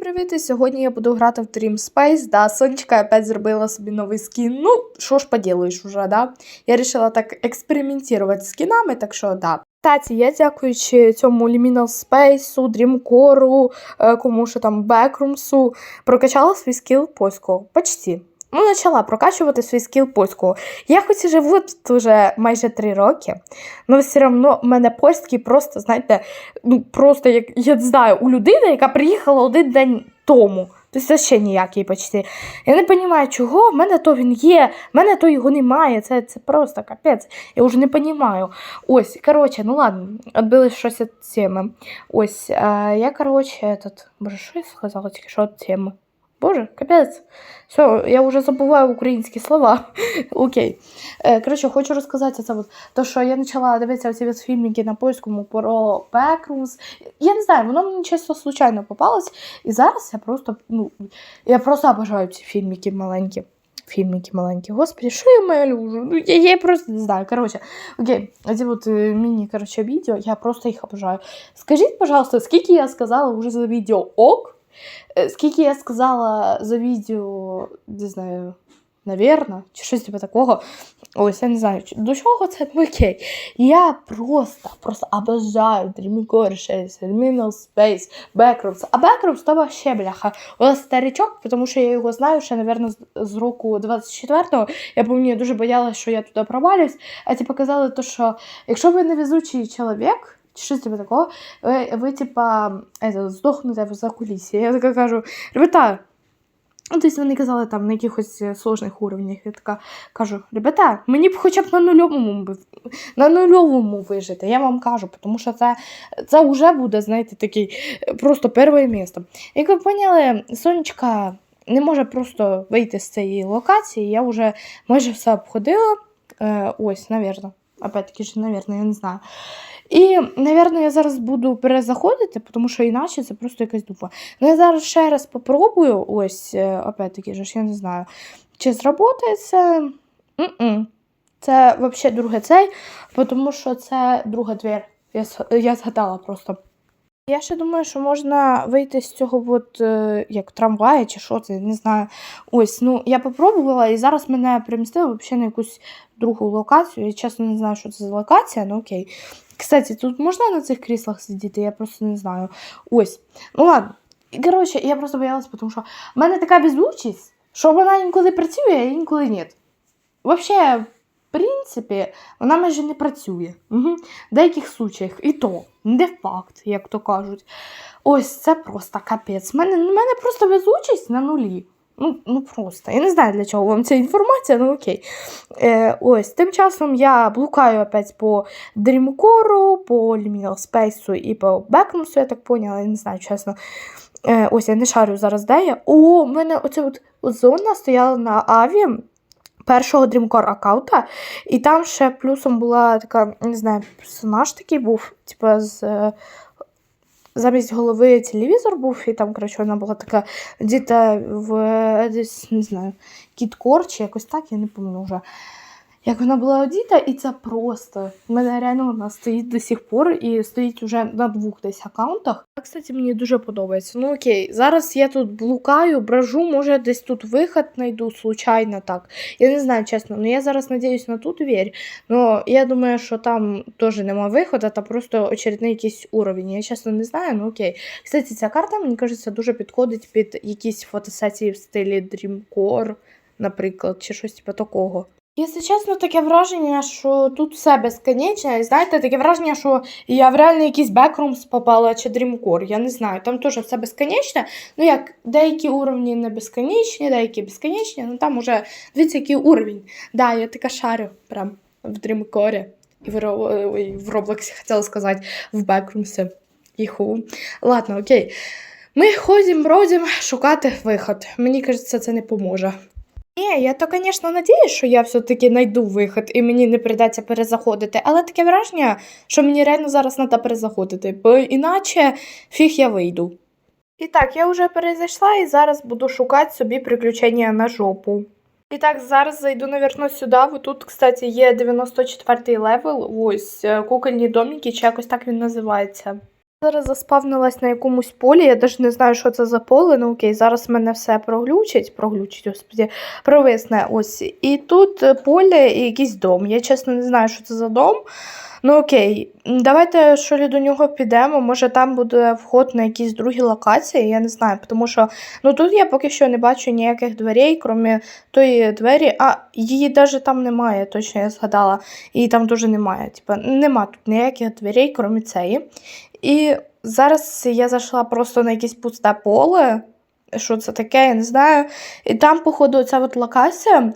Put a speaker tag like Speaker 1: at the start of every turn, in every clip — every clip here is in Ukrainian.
Speaker 1: Привіт! І сьогодні я буду грати в Dream Space. Да, Сонечка опять зробила собі новий скін. Ну, що ж поділиш уже, да? Я вирішила так експериментувати з скінами, так що да. Таці, я дякуючи цьому Liminal Space, Dreamcore, комусь кому що там Backroomsу, прокачала свій скіл польського. Почти. Ну, почала прокачувати свій скіл польського. Я хоч і живу тут вже майже три роки, але все одно в мене польський просто, знаєте, ну просто як я не знаю, у людини, яка приїхала один день тому. Тобто ще ніякий почти. Я не розумію, чого. В мене то він є, в мене то його немає. Це, це просто капець. Я вже не розумію. Ось, коротше, ну ладно, відбили щось від. Ось, а, я, коротше, этот... Боже, що я сказала тільки що від теми? Боже, капець. Все, я вже забуваю українські слова. Окей. Е, коротше, хочу розказати це. От, то, що я почала дивитися ці от фільмики на польському про Backrooms. Я не знаю, воно мені чисто случайно попалось. І зараз я просто, ну, я просто обожаю ці фільмики маленькі. Фільмики маленькі. Господи, що я маю малю? Ну, я, я просто не знаю. Коротше, окей, ці от е, міні, коротше, відео, я просто їх обожаю. Скажіть, пожалуйста, скільки я сказала вже за відео ок? Е, Скільки я сказала за відео, не знаю, навірно, чи щось типу такого. Ось, я не знаю, до чого це ну, окей. Я просто, просто обожаю Dreamcore 6, Liminal Space, Backrooms. А Backrooms то вообще, бляха. У нас старичок, тому що я його знаю ще, напевно, з, року 24-го. Я пам'ятаю, дуже боялась, що я туди провалюсь. А ті показали, то, що якщо ви невезучий чоловік, щось типу такого, ви, ви типа, здохнете в закулісі. Я така кажу, ребята, ну, тобто вони казали там на якихось е, сложних уровнях. Я така кажу, ребята, мені б хоча б на нульовому на нульовому вижити, я вам кажу, тому що це, це вже буде, знаєте, такий е, просто перше місце. Як ви поняли, сонечка не може просто вийти з цієї локації. Я вже майже все обходила. Е, ось, навірно. Опять-таки ж, наверное, я не знаю. І, наверное, я зараз буду перезаходити, тому що іначе це просто якась дупа. Ну, я зараз ще раз попробую, ось, е, опять-таки ж, я не знаю, чи зработається. це. Взагалі друге цей, тому що це друга двір. Я, я згадала просто. Я ще думаю, що можна вийти з цього от, е, як трамвая чи що це, не знаю. Ось, ну я попробувала і зараз мене перемістили взагалі на якусь другу локацію. Я чесно не знаю, що це за локація, ну окей. Кстати, тут можна на цих кріслах сидіти, я просто не знаю. Ось. Ну ладно. Коротше, я просто боялась, тому що в мене така везучість, що вона інколи працює, а інколи ні. Взагалі, принципі, вона майже не працює. Угу. В деяких случаях. І то, не факт, як то кажуть. Ось це просто капець. У мене, мене просто везучість на нулі. Ну, ну просто. Я не знаю, для чого вам ця інформація, ну окей. Е, ось, тим часом я блукаю опять по Dreamcore, по Liminal Space і по Backroomsу, я так поняла, я не знаю, чесно. Е, ось я не шарю зараз, де я. О, у мене оця от зона стояла на Аві першого Dreamcore аккаунта, і там ще плюсом була така, не знаю, персонаж такий був, типу, з. е, Замість голови телевізор був, і там, коротше, вона була така діта в е, десь, не знаю, кіткор чи якось так, я не пам'ятаю вже. Як вона була одіта, і це просто. У мене реально вона стоїть до сих пор і стоїть уже на двох десь аккаунтах. А, Кстати, мені дуже подобається. Ну окей, зараз я тут блукаю, бражу, може десь тут виход знайду, случайно так. Я не знаю, чесно, але я зараз надіюсь на ту двір. Ну, я думаю, що там теж нема виходу, та просто очередний якийсь уровень. Я чесно не знаю, ну окей. Кстати, ця карта, мені кажеться, дуже підходить під якісь фотосесії в стилі Dreamcore, наприклад, чи щось типу такого. Якщо чесно, таке враження, що тут все безконечне. І знаєте, таке враження, що я в реально якийсь Backrooms попала чи Dreamcore. Я не знаю, там теж все безконечне. Ну як деякі уровні не безконечні, деякі безконечні, ну там уже дивіться, який уровень. Да, я така шарю прям в Dreamcore. І в, Ро- ой, в Роблоксі хотіла сказати, в Backroomsі. Іху. Ладно, окей. Ми ходимо, бродимо шукати виход. Мені кажеться, це не поможе. Ні, я то, звісно, надіюсь, що я все-таки знайду вихід і мені не прийдеться перезаходити, але таке враження, що мені реально зараз треба перезаходити, бо іначе фіг я вийду. І так, я вже перезайшла і зараз буду шукати собі приключення на жопу. І так, зараз зайду, навірно, сюди. Тут, кстати, є 94-й левел, ось е, кукольні домики, чи якось так він називається. Зараз заспавнилась на якомусь полі, я навіть не знаю, що це за поле. Ну окей, зараз мене все проглючить, проглючить, господі, провисне ось. І тут е, поле і якийсь дом. Я чесно не знаю, що це за дом. Ну окей, давайте що до нього підемо. Може там буде вход на якісь другі локації, я не знаю, тому що ну тут я поки що не бачу ніяких дверей, крім тої двері. А її навіть там немає, точно я згадала. Її там дуже немає. Типа нема тут ніяких дверей, крім цієї. І зараз я зайшла просто на якесь пусте поле. Що це таке, я не знаю. І там, походу, ця от локація.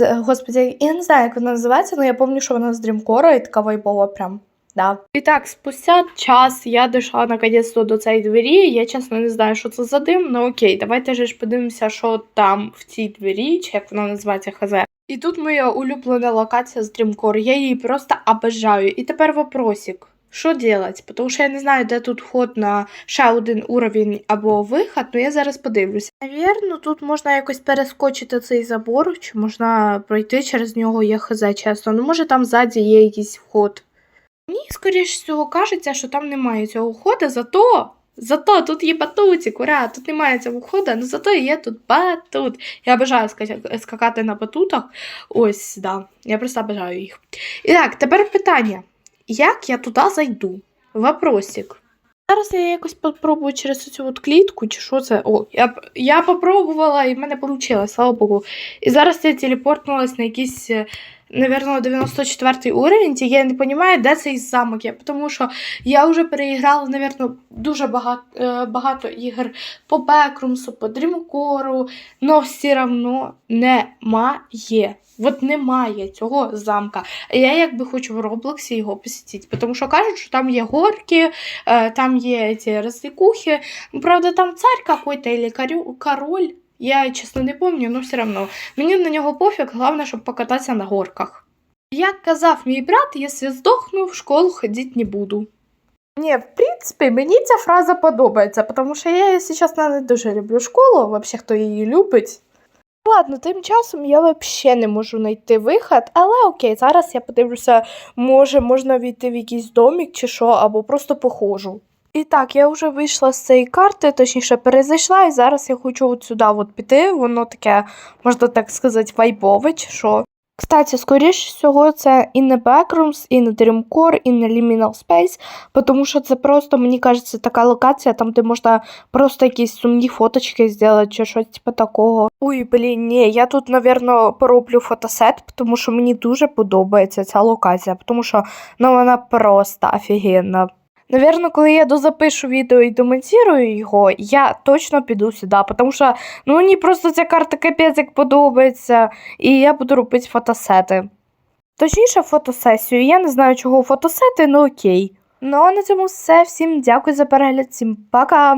Speaker 1: Господи, я не знаю, як вона називається, але я пам'ятаю, що вона з дрімкора і така вайбова прям. Да. І так, спустя час я дійшла наконець-то до цієї двері. Я чесно не знаю, що це за дим, ну окей, давайте ж подивимося, що там в цій двері, чи як вона називається хз. І тут моя улюблена локація з Dreamcore. Я її просто обожаю. І тепер вопросик. Що делать? Тому що я не знаю, де тут вход на ще один уровень або виход, ну я зараз подивлюся. Навірно, тут можна якось перескочити цей забор, чи можна пройти через нього, я хз, чесно. Ну, може там ззаді є якийсь вход. Мені, скоріш всього, кажеться, що там немає цього входу, зато. Зато тут є батутик, ура, тут немає цього входу, ну зато є тут батут. Я бажаю скакати на батутах. Ось, да. Я просто бажаю їх. І так, тепер питання. Як я туди зайду? Вопросик. Зараз я якось попробую через цю от клітку, чи що це. О, я, я попробувала і в мене вийшло, слава Богу. І зараз я телепортнулась на якийсь, е, наверное, 94 уровень, і я не розумію, де цей замок є. Тому що я вже переіграла, наверное, дуже багато, е, багато ігор по Бекрумсу, по Дрімкору, але все одно немає. От немає цього замка. Я якби хочу в Роблоксі його посетити, тому що кажуть, що там є горки, е, там є ці розвлекухи. Ну, Правда, там царь какой-то или король. Я чесно не пам'ятаю, але все одно. Мені на нього пофіг, головне, щоб покататися на горках. Як казав мій брат, якщо здохну, в школу ходити не буду. Ні, в принципі, мені ця фраза подобається, тому що я, якщо чесно, не дуже люблю школу, взагалі, хто її любить. Ладно, тим часом я взагалі не можу знайти вихід, але окей, зараз я подивлюся, може можна війти в якийсь домик чи що, або просто походжу. І так, я вже вийшла з цієї карти, точніше перезайшла, і зараз я хочу от сюди от піти. Воно таке, можна так сказати, вайбове чи що. Кстати, скоріш всього, це і не Backrooms, і не Dreamcore, і не Liminal Space, тому що це просто, мені кажеться, така локація, там де можна просто якісь сумні фоточки зробити чи щось типу такого. Ой, блін, ні, я тут, напевно, пороблю фотосет, тому що мені дуже подобається ця локація, тому що ну, вона просто офігенна. Навірно, коли я дозапишу відео і домонтірую його, я точно піду сюди, тому що ну, мені просто ця карта капець як подобається, і я буду робити фотосети. Точніше, фотосесію. Я не знаю, чого фотосети, ну окей. Ну а на цьому все. Всім дякую за перегляд, всім пока!